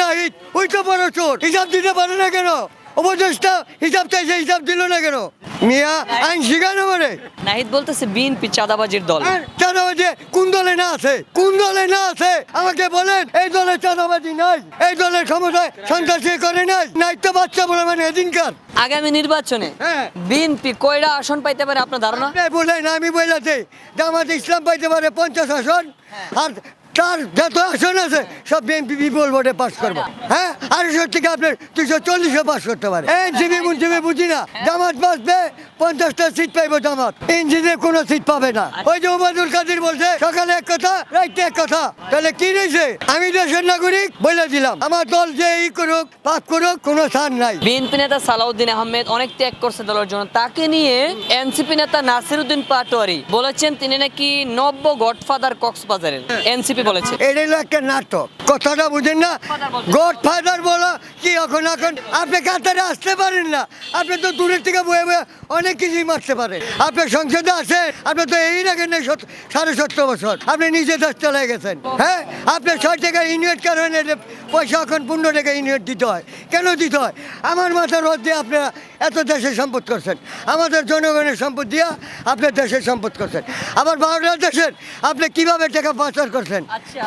নাহিদ ওই তো বড় চোর। হিসাব দিতে পারে না কেন? হিসাব চাইছে হিসাব দিল না কেন? মিয়া আইন শিখানো মানে নাহিদ বলতেছে বিএনপি চাঁদাবাজির দল। চাঁদাবাজি কোন দলে না আছে? কোন দলে না আছে? আমাকে বলেন এই দলে চাঁদাবাজি নাই এই দলের ক্ষমতায় সন্ত্রাসী করে নাই নাই তো বাচ্চা বলে মানে এদিনকার। আগামী নির্বাচনে হ্যাঁ। বিএনপি কয়টা আসন পাইতে পারে আপনার ধারণা? বলেন আমি বললাতে জামাত ইসলাম পাইতে পারে পঞ্চাশ আসন আর তার যত আসন আছে, সব বিএনপি বিপুল ভোটে পাস করব। হ্যাঁ? আড়াইশো থেকে আপনার দুশো চল্লিশে পাস করতে পারে? এনসিপি জিবি বুঝি না। জামাত বাঁচবে পঞ্চাশটা সিট পাইবো জামাত। ইঞ্জিনে কোনো সিট পাবে না। ওই যে ওবায়দুল কাদির বলছে সকালে এক কথা রাইতে এক কথা। তাহলে কি রয়েছে? আমি দেশের নাগরিক বলে দিলাম আমার দল যে ই করুক পাপ করুক কোনো ছাড় নাই। বিএনপি নেতা সালাউদ্দিন আহমেদ অনেক ত্যাগ করছে দলের জন্য। তাকে নিয়ে এনসিপি নেতা নাসিরউদ্দিন পাটোয়ারি বলেছেন তিনি নাকি নব্য গডফাদার কক্সবাজারের। এনসিপি বলেছে। এটা হলো একটা নাটক। কথাটা বুঝেন না। গড ফাদার বলো কি এখন এখন? আপনি কাতারে আসতে পারেন না। আপনি তো দূরের থেকে বয়ে বয়ে অনেক কিছুই মারতে পারে আপনি সংসদে আসেন আপনি তো এই রাখেন নাই সাড়ে সত্তর বছর? আপনি নিজে দেশ চলে গেছেন হ্যাঁ? আপনি ছয় টাকা ইউনিট কারণ পয়সা এখন পনেরো টাকা ইউনিট দিতে হয়। কেন দিতে হয়? আমার মাথার রোদ দিয়ে আপনারা এত দেশের সম্পদ করছেন। আমাদের জনগণের সম্পদ দিয়ে আপনি দেশের সম্পদ করছেন। আবার বাংলাদেশের, আপনি কীভাবে টাকা পাচার করছেন? আচ্ছা।